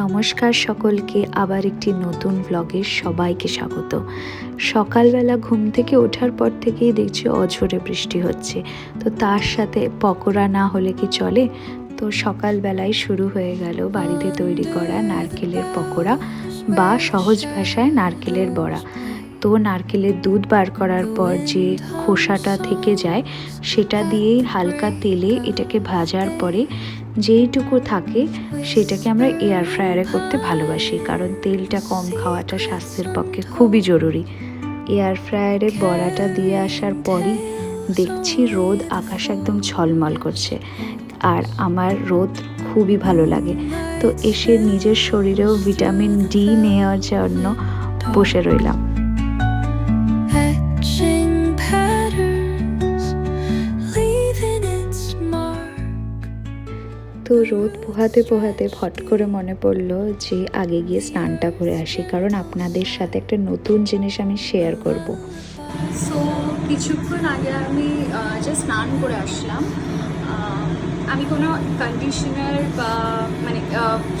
নমস্কার সকলকে, আবার একটি নতুন ব্লগে সবাইকে স্বাগত। সকালবেলা ঘুম থেকে ওঠার পর থেকেই দেখছি অঝোরে বৃষ্টি হচ্ছে। তো তার সাথে পকোড়া না হলে কি চলে? তো সকালবেলায় শুরু হয়ে গেল বাড়িতে তৈরি করা নারকেলের পকোড়া বা সহজ ভাষায় নারকেলের বড়া। তো নারকেলের দুধ বার করার পর যে খোসাটা থেকে যায়, সেটা দিয়েই হালকা তেলে এটাকে ভাজার পরে যেইটুকু থাকে, সেটাকে আমরা এয়ার ফ্রায়ারে করতে ভালোবাসি, কারণ তেলটা কম খাওয়াটা স্বাস্থ্যের পক্ষে খুবই জরুরি। এয়ার ফ্রায়ারে বড়াটা দিয়ে আসার পরই দেখছি রোদ আকাশ একদম ঝলমল করছে, আর আমার রোদ খুবই ভালো লাগে। তো এসে নিজের শরীরেও ভিটামিন ডি নেওয়ার জন্য বসে রইলাম। তো রোদ পোহাতে পোহাতে ফট করে মনে পড়ল যে আগে গিয়ে স্নানটা করে আসি, কারণ আপনাদের সাথে একটা নতুন জিনিস আমি শেয়ার করব। সো কিছুক্ষণ আগে আমি জাস্ট স্নান করে আসলাম। আমি কোনো কন্ডিশনার বা মানে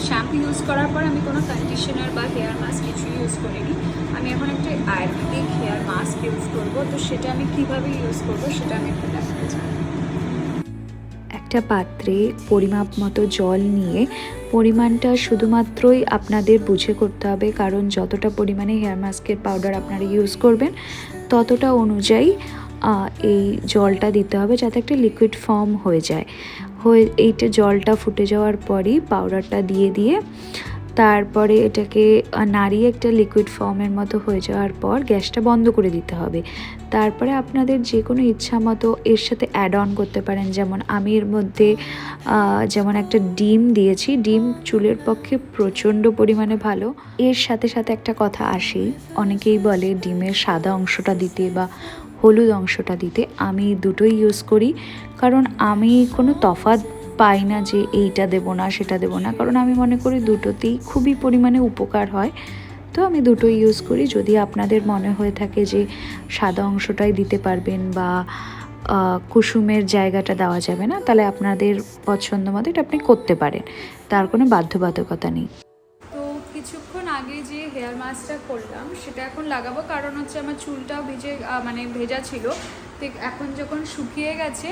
শ্যাম্পু ইউজ করার পর আমি কোনো কন্ডিশনার বা হেয়ার মাস্ক কিছু ইউজ করিনি। আমি এখন একটা আয়ুর্বেদিক হেয়ার মাস্ক ইউজ করব, তো সেটা আমি কীভাবে ইউজ করব সেটা আমি একটু চাই একটা পাত্রে পরিমাপ মতো জল নিয়ে পরিমাণটা শুধুমাত্রই আপনাদের বুঝে করতে হবে, কারণ যতটা পরিমাণে হেয়ার মাস্কের পাউডার আপনারা ইউজ করবেন, ততটা অনুযায়ী এই জলটা দিতে হবে যাতে একটা লিকুইড ফর্ম হয়ে যায়। হয়ে, এইটা জলটা ফুটে যাওয়ার পরই পাউডারটা দিয়ে দিয়ে তারপরে এটাকে নাড়িয়ে একটা লিকুইড ফর্মের মতো হয়ে যাওয়ার পর গ্যাসটা বন্ধ করে দিতে হবে। তারপরে আপনাদের যে কোনো ইচ্ছা মতো এর সাথে অ্যাড অন করতে পারেন। যেমন আমি এর মধ্যে যেমন একটা ডিম দিয়েছি। ডিম চুলের পক্ষে প্রচণ্ড পরিমাণে ভালো। এর সাথে সাথে একটা কথা আসেই অনেকেই বলে ডিমের সাদা অংশটা দিতে বা হলুদ অংশটা দিতে। আমি দুটোই ইউজ করি। কারণ আমি কোনো তফাৎ পাই না যে এইটা দেবো না, সেটা দেবো না। কারণ আমি মনে করি দুটোতেই খুবই পরিমাণে উপকার হয়। তো আমি দুটোই ইউজ করি। যদি আপনাদের মনে হয়ে থাকে যে সাদা অংশটাই দিতে পারবেন বা কুসুমের জায়গাটা দেওয়া যাবে না, তাহলে আপনাদের পছন্দ মতো এটা আপনি করতে পারেন। তার কোনো বাধ্যবাধকতা নেই। তো কিছুক্ষণ আগে যে হেয়ার মাস্কটা করলাম, সেটা এখন লাগাবো। কারণ হচ্ছে আমার চুলটাও ভিজে মানে ভেজা ছিল। এখন যখন শুকিয়ে গেছে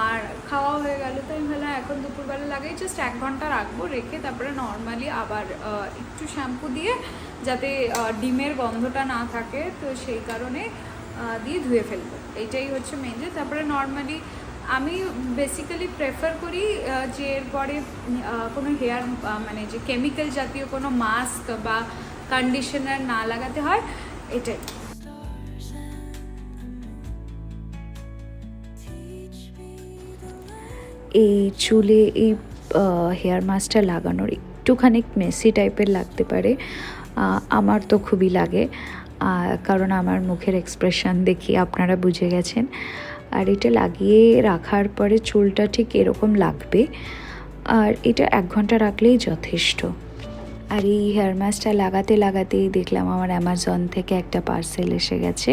আর খাওয়া হয়ে গেল তো আমি ভাবলাম এখন দুপুরবেলা লাগাই জাস্ট এক ঘণ্টা রাখব, রেখে তারপরে নর্মালি আবার একটু শ্যাম্পু দিয়ে যাতে ডিমের গন্ধটা না থাকে, তো সেই কারণে দিয়ে ধুয়ে ফেলব। এইটাই হচ্ছে মেন যে তারপরে নর্মালি আমি বেসিক্যালি প্রেফার করি যে এরপরে কোনো হেয়ার মানে যে কেমিক্যাল জাতীয় কোনো মাস্ক বা কন্ডিশনার না লাগাতে হয়, এটাই। এই চুলে, এই হেয়ার মাস্কটা লাগানোর একটুখানি মেসি টাইপের লাগতে পারে। আমার তো খুবই লাগে। কারণ আমার মুখের এক্সপ্রেশন দেখি আপনারা বুঝে গেছেন। আর এটা লাগিয়ে রাখার পরে চুলটা ঠিক এরকম লাগবে। আর এটা এক ঘণ্টা রাখলেই যথেষ্ট। আর এই হেয়ার মাস্কটা লাগাতে লাগাতেই দেখলাম আমার অ্যামাজন থেকে একটা পার্সেল এসে গেছে।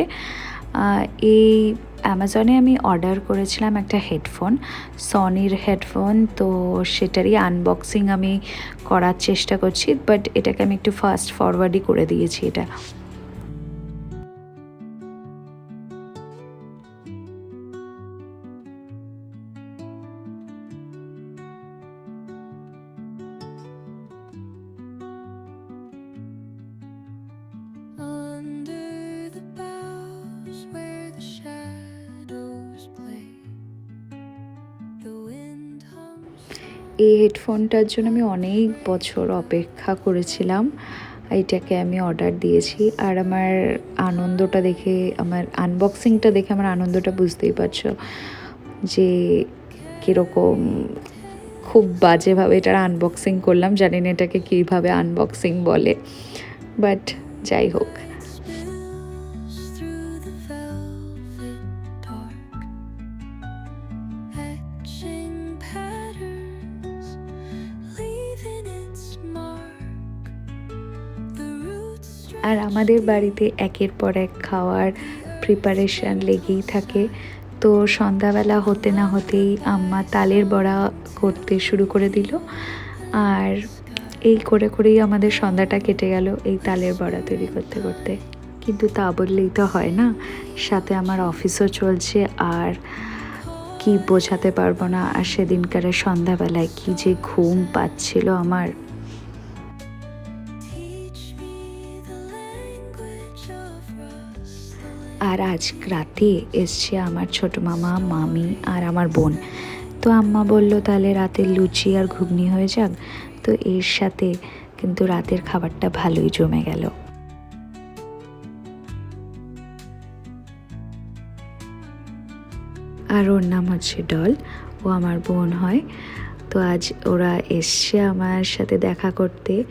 এই অ্যামাজনে আমি অর্ডার করেছিলাম একটা হেডফোন সনির হেডফোন, তো সেটারই আনবক্সিং আমি করার চেষ্টা করছি বাট এটাকে আমি একটু ফাস্ট ফরওয়ার্ডই করে দিয়েছি এটা। এই হেডফোনটার জন্য আমি অনেক বছর অপেক্ষা করেছিলাম। এইটাকে আমি অর্ডার দিয়েছি আর আমার আনন্দটা দেখে, আমার আনবক্সিংটা দেখে আমার আনন্দটা বুঝতেই পারছ যে কীরকম খুব বাজেভাবে এটার আনবক্সিং করলাম। জানি না এটাকে কীভাবে আনবক্সিং বলে বাট যাই হোক। আর আমাদের বাড়িতে একের পর এক খাওয়ার প্রিপারেশন লেগেই থাকে। তো সন্ধ্যাবেলা হতে না হতেই আম্মা তালের বড়া করতে শুরু করে দিল। আর এই করে করেই আমাদের সন্ধ্যাটা কেটে গেল এই তালের বড়া তৈরি করতে করতে। কিন্তু তা বললেই তো হয় না, সাথে আমার অফিসও চলছে আর কি বোঝাতে পারব না আর সেদিনকারের সন্ধ্যাবেলায় কি যে ঘুম পাচ্ছিল আমার। আর আজ রাতে এসছে আমার ছোট মামা, মামি আর আমার বোন। তো আম্মা বলল, তাহলে রাতে লুচি আর ঘুগনি হয়ে যাক। তো এর সাথে কিন্তু রাতের খাবারটা ভালোই জমে গেল। আর ওর নাম হচ্ছে ডল, ও আমার বোন হয়। তো আজ ওরা এসছে আমার সাথে দেখা করতে।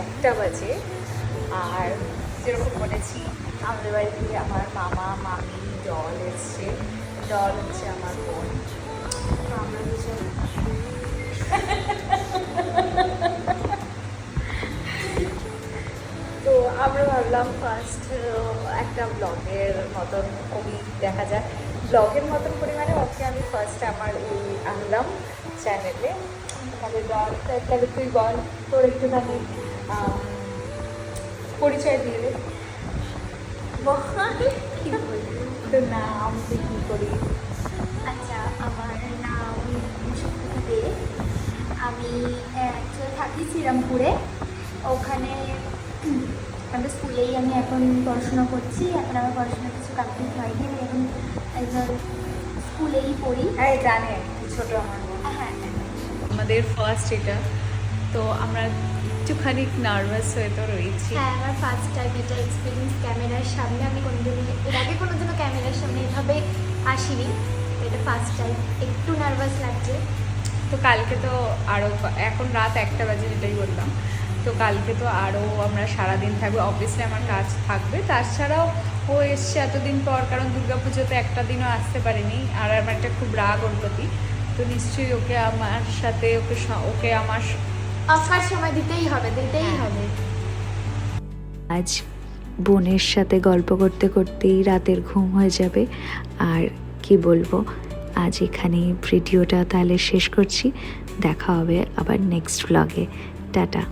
একটা বাজে। আর যেরকম বলেছি আমাদের বাড়িতে আমার মামা মামি ডল এসছে। ডল হচ্ছে আমার বোন। আমরা দুজন তো আমরা ভাবলাম ফার্স্ট একটা ব্লগের মতন কবি দেখা যায় ব্লগের মতন পরিমাণে ওকে আমি ফার্স্ট আমার এই আনলাম চ্যানেলে তাহলে বল তাহলে তুই বল তোর একটুখানি আম, পরিচয় দিয়ে দে। কি বলবি তোর নাম তুই কী করি আচ্ছা আমার নাম সুপ্রীতি দে আমি অ্যাকচুয়ালি থাকি শ্রীরামপুরে ওখানে আমাদের স্কুলেই আমি এখন পড়াশোনা করছি। এখন আমার পড়াশোনা কিছু কমপ্লিট হয়নি। আমি এখন একজন স্কুলেই পড়ি। হ্যাঁ জানে ছোট আমার হ্যাঁ। আমাদের ফার্স্ট এটা। তো আমরা একটুখানি নার্ভাস হয়ে তো রয়েছি। হ্যাঁ আমার ফার্স্ট টাইম এটা এক্সপিরিয়েন্স ক্যামেরার সামনে আমি কোনোদিনই এর আগে কোনোদিনও ক্যামেরার সামনে এভাবে আসিনি। এটা ফার্স্ট টাইম একটু নার্ভাস লাগছে। তো কালকে তো আরও এখন রাত একটা বাজে যেটাই বললাম। তো কালকে তো আরও আমরা সারাদিন থাকব। অবভিয়াসলি আমার কাজ থাকবে। তাছাড়াও ও এসছে এতদিন পর কারণ দুর্গাপুজোতে একটা দিনও আসতে পারেনি। আর আমার একটা খুব রাগ ওর প্রতি। তো নিশ্চয়ই ওকে আমার সাথে ওকে ওকে আমার অফার সময় দিতেই হবে দিতেই হ্যাঁ। হবে। আজ বোনের সাথে গল্প করতে করতেই রাতের ঘুম হয়ে যাবে। আর কি বলব আজ এখানে ভিডিওটা তাহলে শেষ করছি। দেখা হবে আবার নেক্সট ব্লগে টাটা।